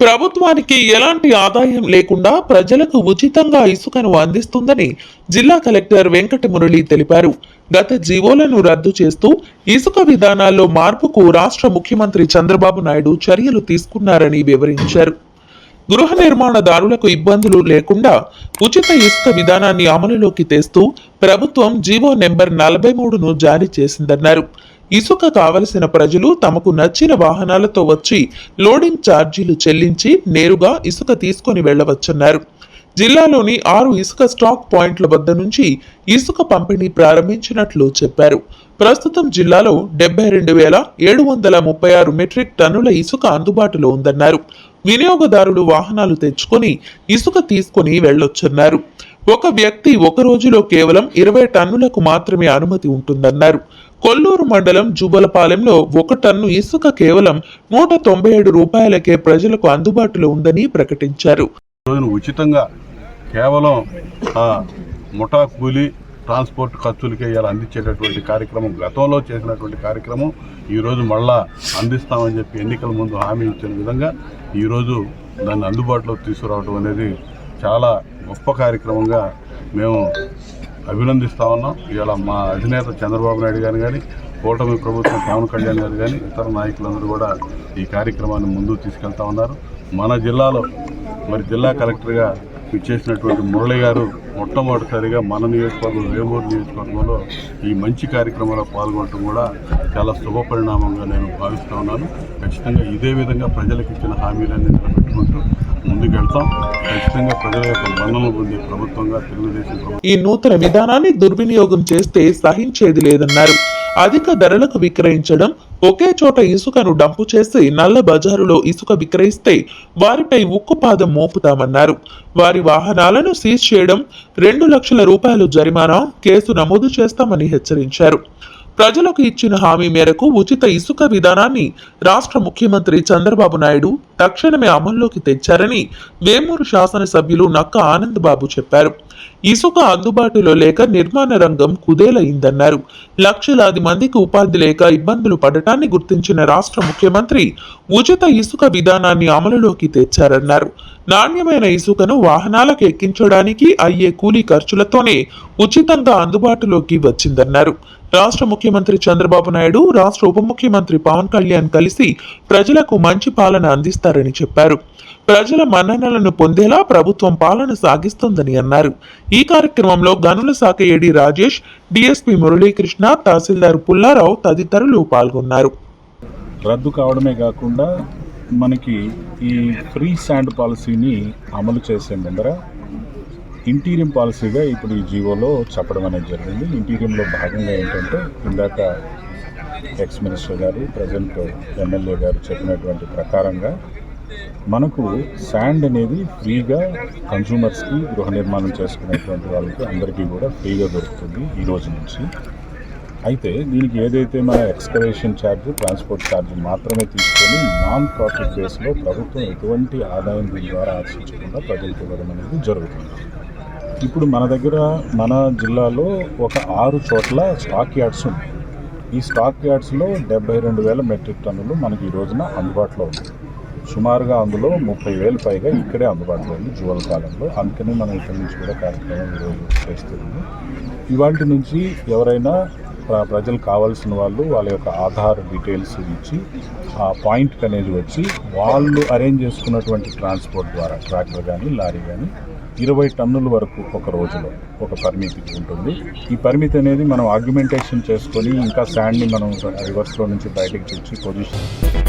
ప్రభుత్వానికి ఎలాంటి ఆదాయం లేకుండా ప్రజలకు ఉచితంగా ఇసుకను అందిస్తుందని జిల్లా కలెక్టర్ వెంకట మురళి తెలిపారు. గత జీవోలను రద్దు చేస్తూ ఇసుక విధానాల్లో మార్పుకు రాష్ట్ర ముఖ్యమంత్రి చంద్రబాబు నాయుడు చర్యలు తీసుకున్నారని వివరించారు. గృహ నిర్మాణదారులకు ఇబ్బందులు లేకుండా ఉచిత ఇసుక విధానాన్ని అమలులోకి తెస్తూ ప్రభుత్వం జీవో నెంబర్ నలభై మూడును జారీ చేసిందన్నారు. ఇసుక కావలసిన ప్రజలు తమకు నచ్చిన వాహనాలతో వచ్చి లోడింగ్ ఛార్జీలు చెల్లించి నేరుగా ఇసుక తీసుకొని వెళ్ళవచ్చన్నారు జిల్లాలోని ఆరు ఇసుక స్టాక్ పాయింట్ల వద్ద నుంచి ఇసుక పంపిణీ ప్రారంభించినట్లు చెప్పారు. ప్రస్తుతం జిల్లాలో డెబ్బై రెండు వేల ఏడు వందల ముప్పై ఆరు మెట్రిక్ టన్నుల ఇసుక అందుబాటులో ఉందన్నారు. వినియోగదారులు వాహనాలు తెచ్చుకొని ఇసుక తీసుకొని వెళ్ళొచ్చన్నారు. ఒక వ్యక్తి ఒక రోజులో కేవలం ఇరవై టన్నులకు మాత్రమే అనుమతి ఉంటుందన్నారు. కొల్లూరు మండలం జుబలపాలెంలో ఒక టన్ను ఇసుక కేవలం నూట తొంభై ఏడు రూపాయలకే ప్రజలకు అందుబాటులో ఉందని ప్రకటించారు. ఉచితంగా కేవలం ముఠా కూలి ట్రాన్స్పోర్ట్ ఖర్చులకే ఇలా అందించేటటువంటి కార్యక్రమం గతంలో చేసినటువంటి కార్యక్రమం ఈరోజు మళ్ళా అందిస్తామని చెప్పి ఎన్నికల ముందు హామీ ఇచ్చిన విధంగా ఈరోజు దాన్ని అందుబాటులోకి తీసుకురావడం అనేది చాలా గొప్ప కార్యక్రమంగా మేము అభినందిస్తా ఉన్నాం. ఇవాళ మా అధినేత చంద్రబాబు నాయుడు గారు కానీ కూటమి ప్రభుత్వం పవన్ కళ్యాణ్ గారు కానీ ఇతర నాయకులందరూ కూడా ఈ కార్యక్రమాన్ని ముందుకు తీసుకెళ్తా ఉన్నారు. మన జిల్లాలో మరి జిల్లా కలెక్టర్గా ఇచ్చేసినటువంటి మురళి గారు మొట్టమొదటిసారిగా మన నియోజకవర్గం వేమూరు నియోజకవర్గంలో ఈ మంచి కార్యక్రమంలో పాల్గొనడం కూడా చాలా శుభ పరిణామంగా నేను భావిస్తూ ఉన్నాను. ఖచ్చితంగా ఇదే విధంగా ప్రజలకు ఇచ్చిన హామీలన్నీ నిలబెట్టుకుంటూ ముందుకెళ్తాం. ఖచ్చితంగా ప్రజల యొక్క మన్నలు పొందే ప్రభుత్వంగా తెలుగుదేశం ఈ నూతన విధానాన్ని దుర్వినియోగం చేస్తే సహించేది లేదన్నారు. అధిక ధరలకు విక్రయించడం ఒకే చోట ఇసుకను డంపు చేసి నల్ల బజారులో ఇసుక విక్రయిస్తే వారిపై ఉక్కుపాదం మోపుతామన్నారు. వారి వాహనాలను సీజ్ చేయడం రెండు లక్షల రూపాయలు జరిమానా కేసు నమోదు చేస్తామని హెచ్చరించారు. ప్రజలకు ఇచ్చిన హామీ మేరకు ఉచిత ఇసుక విధానాన్ని రాష్ట్ర ముఖ్యమంత్రి చంద్రబాబు నాయుడు తక్షణమే అమల్లోకి తెచ్చారని వేమూరు శాసనసభ్యులు నక్క ఆనంద్ బాబు చెప్పారు. ఇసుక అందుబాటులో లేక నిర్మాణ రంగం కుదేలైందన్నారు. లక్షలాది మందికి ఉపాధి లేక ఇబ్బందులు పడటాన్ని గుర్తించిన రాష్ట్ర ముఖ్యమంత్రి ఉచిత ఇసుక విధానాన్ని అమలులోకి తెచ్చారన్నారు. నాణ్యమైన ఇసుకను వాహనాలకు ఎక్కించడానికి అయ్యే కూలీ ఖర్చులతోనే ఉచితంగా అందుబాటులోకి వచ్చిందన్నారు. రాష్ట్ర ముఖ్యమంత్రి చంద్రబాబు నాయుడు రాష్ట్ర ఉప ముఖ్యమంత్రి పవన్ కళ్యాణ్ కలిసి ప్రజలకు మంచి పాలన అందిస్తారని చెప్పారు. ప్రజల మన్ననలను పొందేలా ప్రభుత్వం పాలన సాగిస్తుందని అన్నారు. ఈ కార్యక్రమంలో గనుల శాఖ ఏడి రాజేష్ డిఎస్పి మురళీకృష్ణ తహసీల్దార్ పుల్లారావు తదితరులు పాల్గొన్నారు. రద్దు కావడమే కాకుండా మనకి ఈ ఫ్రీ శాండ్ పాలసీని అమలు చేసే ముందర ఇంటీరియం పాలసీగా ఇప్పుడు ఈ జీవోలో చెప్పడం అనేది జరిగింది. ఇంటీరియంలో భాగంగా ఏంటంటే ఇందాక ఎక్స్ మినిస్టర్ గారు ప్రజెంట్ ఎమ్మెల్యే గారు చెప్పినటువంటి ప్రకారంగా మనకు శాండ్ అనేది ఫ్రీగా కన్సూమర్స్కి గృహ నిర్మాణం చేసుకునేటువంటి వాళ్ళకి అందరికీ కూడా ఫ్రీగా దొరుకుతుంది ఈ రోజు నుంచి. అయితే దీనికి ఏదైతే మన ఎక్స్కవేషన్ ఛార్జ్ ట్రాన్స్పోర్ట్ ఛార్జ్ మాత్రమే తీసుకొని నాన్ ప్రాఫిట్ బేస్లో ప్రభుత్వం ఎటువంటి ఆదాయం దీని ద్వారా ఆశించకుండా ప్రజలకు ఇవ్వడం అనేది జరుగుతుంది. ఇప్పుడు మన దగ్గర మన జిల్లాలో ఒక ఆరు చోట్ల స్టాక్ యార్డ్స్ ఉన్నాయి. ఈ స్టాక్ యార్డ్స్లో డెబ్బై రెండు వేల మెట్రిక్ టన్నులు మనకి ఈ రోజున అందుబాటులో ఉంది సుమారుగా అందులో ముప్పై వేలు పైగా ఇక్కడే అందుబాటులో ఉంది జువల్ కాలంలో. అందుకని మనం ఇక్కడి నుంచి కూడా కార్యక్రమం ఈరోజు చేస్తున్నాము. ఇవాటి నుంచి ఎవరైనా ప్రజలు కావాల్సిన వాళ్ళు వాళ్ళ యొక్క ఆధార్ డీటెయిల్స్ ఇచ్చి ఆ పాయింట్కి అనేది వచ్చి వాళ్ళు అరేంజ్ చేసుకున్నటువంటి ట్రాన్స్పోర్ట్ ద్వారా ట్రాక్టర్ కానీ లారీ కానీ ఇరవై టన్నుల వరకు ఒక రోజులో ఒక పరిమితి ఉంటుంది. ఈ పరిమితి అనేది మనం ఆర్గ్యుమెంటేషన్ చేసుకొని ఇంకా శాండ్ని మనం రివర్స్లో నుంచి బయటకు తెచ్చి పొజిషన్